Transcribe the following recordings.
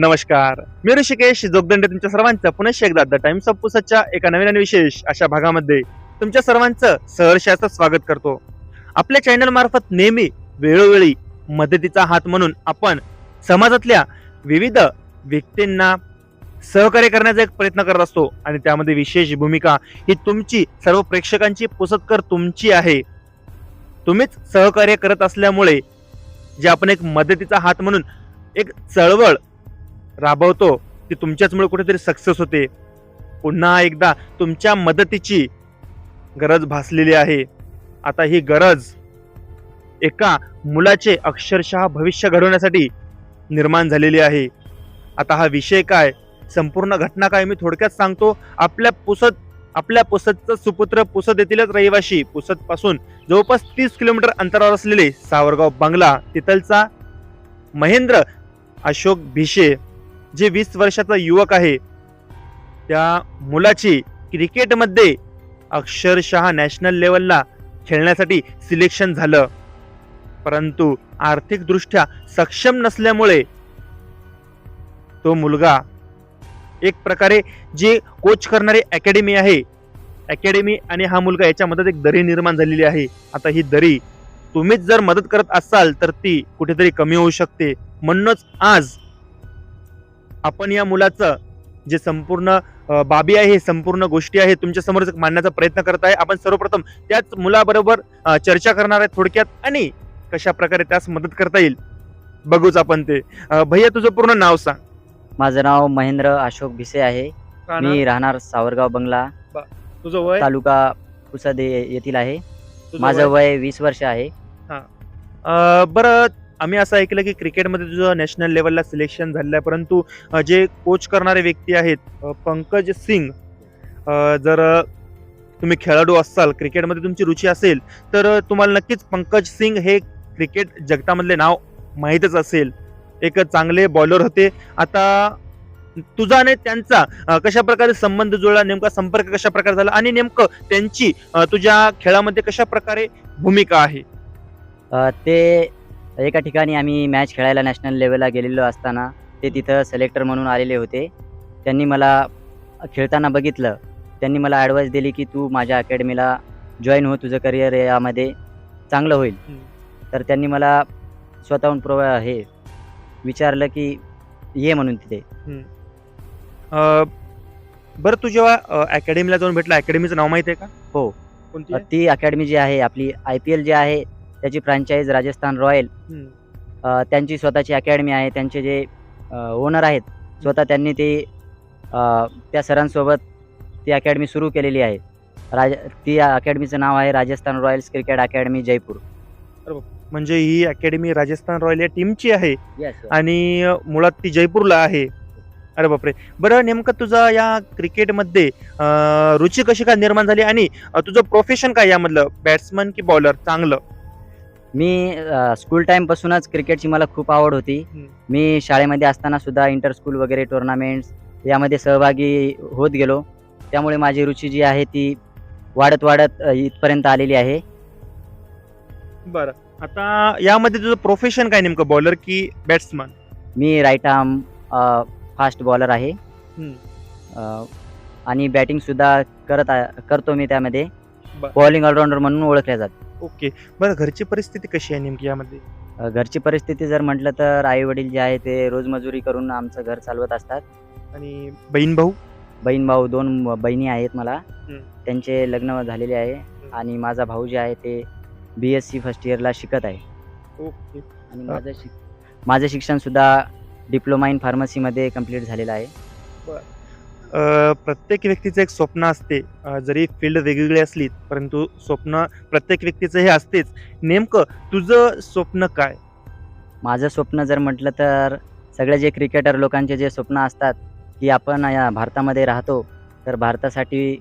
नमस्कार. मी ऋषिकेश जोगदंडे तुमच्या सर्वांचं पुनश्च एकदा द टाइम्स ऑफ पुसाच्या एका नवीन आणि विशेष अशा भागामध्ये तुमच्या सर्वांचं सहर्षाचं स्वागत करतो. आपल्या चॅनल मार्फत नेहमी वेळोवेळी मदतीचा हात म्हणून आपण समाजातल्या विविध व्यक्तींना सहकार्य करण्याचा एक प्रयत्न करत असतो आणि त्यामध्ये विशेष भूमिका ही तुमची सर्व प्रेक्षकांची पुसतकर तुमची आहे. तुम्हीच सहकार्य करत असल्यामुळे जे आपण एक मदतीचा हात म्हणून एक चळवळ राबवतो ती तुमच्याचमुळे कुठेतरी सक्सेस होते. पुन्हा एकदा तुमच्या मदतीची गरज भासलेली आहे. आता ही गरज एका मुलाचे अक्षरशः भविष्य घडवण्यासाठी निर्माण झालेली आहे. आता हा विषय काय? संपूर्ण घटना काय मी थोडक्यात सांगतो? आपल्या पुसत आपल्या पुसतचं सुपुत्र पुसत येथीलच रहिवाशी. पुसतपासून जवळपास तीस किलोमीटर अंतरावर असलेले सावरगाव बंगला तिथलचा महेंद्र अशोक भिशे जे वीस वर्षाचा युवक आहे त्या मुलाची क्रिकेटमध्ये अक्षरशः नॅशनल लेवलला खेळण्यासाठी सिलेक्शन झालं. परंतु आर्थिकदृष्ट्या सक्षम नसल्यामुळे तो मुलगा एक प्रकारे जे कोच करणारी अकॅडमी आहे अकॅडमी आणि हा मुलगा याच्यामध्ये एक दरी निर्माण झालेली आहे. आता ही दरी तुम्हीच जर मदत करत असाल तर ती कुठेतरी कमी होऊ शकते. म्हणूनच आज आपण या मुलाचं जे संपूर्ण बाबी आहे संपूर्ण गोष्टी आहे तुमच्यासमोर मांडण्याचा प्रयत्न करत आहे. आपण सर्वप्रथम त्याच मुलाबरोबर चर्चा करणार आहे थोडक्यात आणि कशा प्रकारे त्यास मदत करता येईल बघूच आपण ते. भैया तुझं पूर्ण नाव सांग. माझं नाव महेंद्र अशोक भिसे आहे. मी राहणार सावरगाव बंगला. तुझं वय? तालुका पुसद येथील आहे. माझं वय? वीस वर्ष आहे. बरं आम्ही असं ऐकलं की क्रिकेटमध्ये तुझं नॅशनल लेवलला सिलेक्शन झालेलं आहे परंतु जे कोच करणारे व्यक्ती आहेत पंकज सिंग जर तुम्ही खेळाडू असाल क्रिकेटमध्ये तुमची रुची असेल तर तुम्हाला नक्कीच पंकज सिंग हे क्रिकेट जगतामधले नाव माहीतच असेल. एक चांगले बॉलर होते. आता तुझा आणि त्यांचा कशा प्रकारे संबंध जुळला नेमका संपर्क कशा प्रकारे झाला आणि नेमकं त्यांची तुझ्या खेळामध्ये कशा प्रकारे भूमिका आहे? ते एका ठिकाणी आम्ही मॅच खेळायला नॅशनल लेवलला गेलेलो असताना ते तिथं सिलेक्टर म्हणून आलेले होते. त्यांनी मला खेळताना बघितलं. त्यांनी मला ॲडवाईस दिली की तू माझ्या अकॅडमीला जॉईन हो तुझं करिअर यामध्ये चांगलं होईल. तर त्यांनी मला स्वतःहून प्रो हे विचारलं की ये म्हणून तिथे. बरं तू जेव्हा अकॅडमीला जाऊन भेटला अकॅडमीचं नाव माहिती आहे का? हो. ती अकॅडमी जी आहे आपली आय पी एल जी आहे त्याची फ्रँचाईज राजस्थान रॉयल. अ, त्यांची स्वतःची अकॅडमी आहे त्यांचे जे ओनर आहेत स्वतः त्यांनी ते अ, त्या सरांसोबत ती अकॅडमी सुरू केलेली आहे. राज ती अकॅडमीचं नाव आहे Rajasthan Royals cricket academy Jaipur. म्हणजे ही अकॅडमी राजस्थान रॉयल या टीमची आहे येस आणि अ, मुळात ती जयपूरला आहे. अरे बापरे. बरं नेमकं तुझा या क्रिकेटमध्ये अ, रुची कशी काय निर्माण झाली आणि अ, तुझं प्रोफेशन काय यामधलं? बॅट्समन की बॉलर चांगलं. मी स्कूल टाईमपासूनच क्रिकेटची मला खूप आवड होती. मी शाळेमध्ये असताना सुद्धा इंटर स्कूल वगैरे टुर्नामेंट्स यामध्ये सहभागी होत गेलो. त्यामुळे माझी रुची जी आहे ती वाढत वाढत इथपर्यंत आलेली आहे. बरं. आता यामध्ये तुझं प्रोफेशन काय नेमकं? बॉलर की बॅट्समन मी राईट आर्म फास्ट बॉलर आहे. आणि बॅटिंग सुद्धा करत करतो मी त्यामध्ये. बॉलिंग ऑलराऊंडर म्हणून ओळखले जाते ओके. बरं घरची परिस्थिती कशी आहे नेमकी यामध्ये? अ, घरची परिस्थिती जर म्हटलं तर आई वडील जे आहे ते रोजमजुरी करून आमचं घर चालवत असतात. आणि बहीण भाऊ बहीण भाऊ दोन बहिणी आहेत मला. हम्म. त्यांचे लग्न झालेले आहे आणि माझा भाऊ जे आहे ते बी एस सी फर्स्ट इयरला शिकत आहे. ओके. आणि माझं शिक माझं शिक्षण सुद्धा डिप्लोमा इन फार्मसीमध्ये कंप्लीट झालेलं आहे. प्रत्येक व्यक्तीचं एक स्वप्न असते. जरी फील्ड वेगवेगळी असली परंतु स्वप्न प्रत्येक व्यक्तीचं हे असतेच. नेमकं तुझं स्वप्न काय? माझं स्वप्न जर म्हटलं तर सगळे जे क्रिकेटर लोकांचे जे स्वप्न असतात की आपण या भारतामध्ये राहतो तर भारतासाठी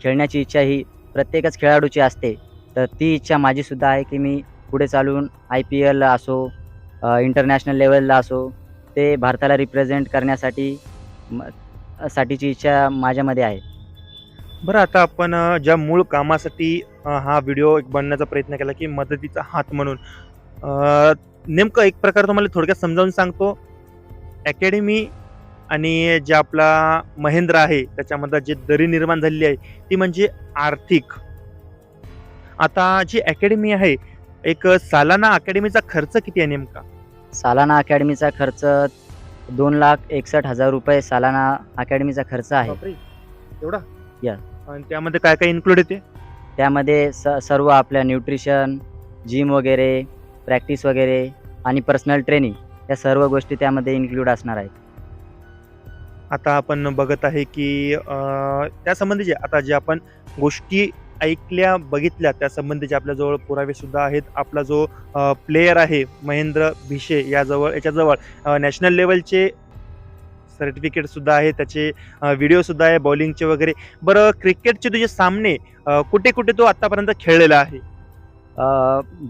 खेळण्याची इच्छा ही प्रत्येकच खेळाडूची असते. तर ती इच्छा माझीसुद्धा आहे की मी पुढे चालून आय पी एल असो इंटरनॅशनल लेवलला असो ते भारताला रिप्रेझेंट करण्यासाठी साठीची इच्छा माझ्यामध्ये आहे. बरं आता आपण ज्या मूळ कामासाठी हा व्हिडिओ एक बनण्याचा प्रयत्न केला की मदतीचा हात म्हणून. नेमकं एक प्रकार तुम्हाला थोडक्यात समजावून सांगतो. अकॅडमी आणि जे आपला महेंद्र आहे त्याच्यामध्ये जे दरी निर्माण झालेली आहे ती म्हणजे आर्थिक. आता जी अकॅडमी आहे एक सालाना अकॅडमीचा खर्च किती आहे नेमका? सालाना अकॅडमीचा खर्च दोन लाख एकसष्ट हजार रुपये सालाना अकॅडमीचा खर्च आहे. एवढा? या. आणि त्यामध्ये काय काय इन्क्लूड येते? त्यामध्ये स सर्व आपल्या न्यूट्रिशन जिम वगैरे प्रॅक्टिस वगैरे आणि पर्सनल ट्रेनिंग या सर्व गोष्टी त्यामध्ये इन्क्लूड असणार आहेत. आता आपण बघत आहे की अं, त्या संबंधीचे आता जे आपण गोष्टी ऐकल्या बघितल्या त्या संबंधीचे आपल्याजवळ पुरावे सुद्धा आहेत आपला जो प्लेयर आहे महेंद्र भिशे याजवळ याच्याजवळ नॅशनल लेवलचे सर्टिफिकेट सुद्धा आहे त्याचे व्हिडिओ सुद्धा आहे बॉलिंगचे वगैरे. बरं क्रिकेटचे तुझे सामने कुठे कुठे तो आतापर्यंत खेळलेला आहे?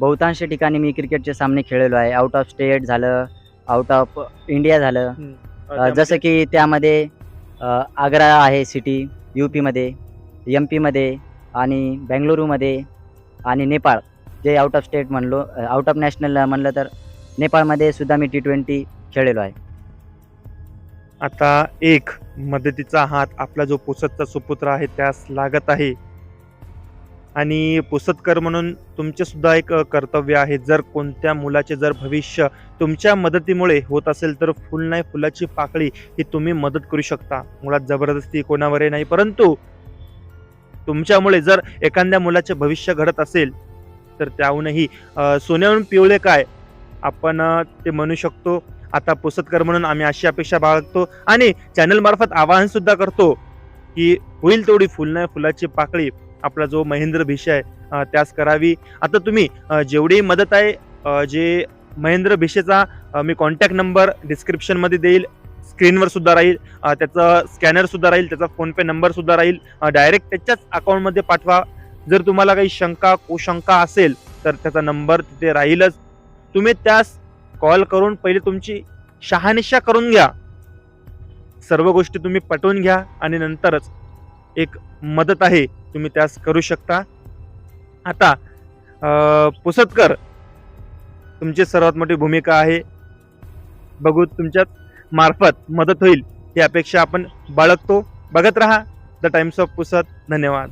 बहुतांश ठिकाणी मी क्रिकेटचे सामने खेळलेलो आहे. आउट ऑफ स्टेट झालं आउट ऑफ इंडिया झालं. अ, जसं की त्यामध्ये आग्रा आहे सिटी यू पीमध्ये एम पीमध्ये आणि बेंगलुरूमध्ये आणि नेपाळ जे आउट ऑफ स्टेट म्हणलो आउट ऑफ नॅशनल म्हणलं तर नेपाळमध्ये सुद्धा मी टी ट्वेंटी खेळलेलो आहे. आता एक मदतीचा हात आपला जो पुसतचा सुपुत्र आहे त्यास लागत आहे. आणि पुसतकर म्हणून तुमचे सुद्धा एक कर्तव्य आहे. जर कोणत्या मुलाचे जर भविष्य तुमच्या मदतीमुळे होत असेल तर फुल नाही फुलाची पाकळी ही तुम्ही मदत करू शकता. मुळात जबरदस्ती कोणावरही नाही परंतु तुमच्यामुळे जर एखाद्या मुलाचे भविष्य घडत असेल तर त्याहूनही सोन्याहून पिवळे काय? आपण ते म्हणू शकतो आता पुसतकर म्हणून आम्ही अशी अपेक्षा बाळगतो आणि चॅनलमार्फत आवाहन सुद्धा करतो की होईल तेवढी फुल फुलाची पाकळी आपला जो महेंद्र भिषे आहे त्यास करावी. आता तुम्ही जेवढी मदत आहे जे महेंद्र भिषेचा मी कॉन्टॅक्ट नंबर डिस्क्रिप्शनमध्ये देईल. स्क्रीनवर सुद्धा राहील त्याचा स्कॅनर सुद्धा राहील त्याचा फोनपे नंबर सुद्धा राहील डायरेक्ट त्याच्याच अकाउंटमध्ये पाठवा. जर तुम्हाला काही शंका कुशंका असेल तर त्याचा नंबर तिथे राहीलच. तुम्ही त्यास कॉल करून पहिले तुमची शहानिशा करून घ्या. सर्व गोष्टी तुम्ही पटवून घ्या आणि नंतरच एक मदत आहे तुम्ही त्यास करू शकता. आता पुसतकर तुमची सर्वात मोठी भूमिका आहे. बघू तुमच्यात मार्फत मदत होईल ही अपेक्षा आपण बाळगतो. बघत रहा द टाइम्स ऑफ पुसत. धन्यवाद.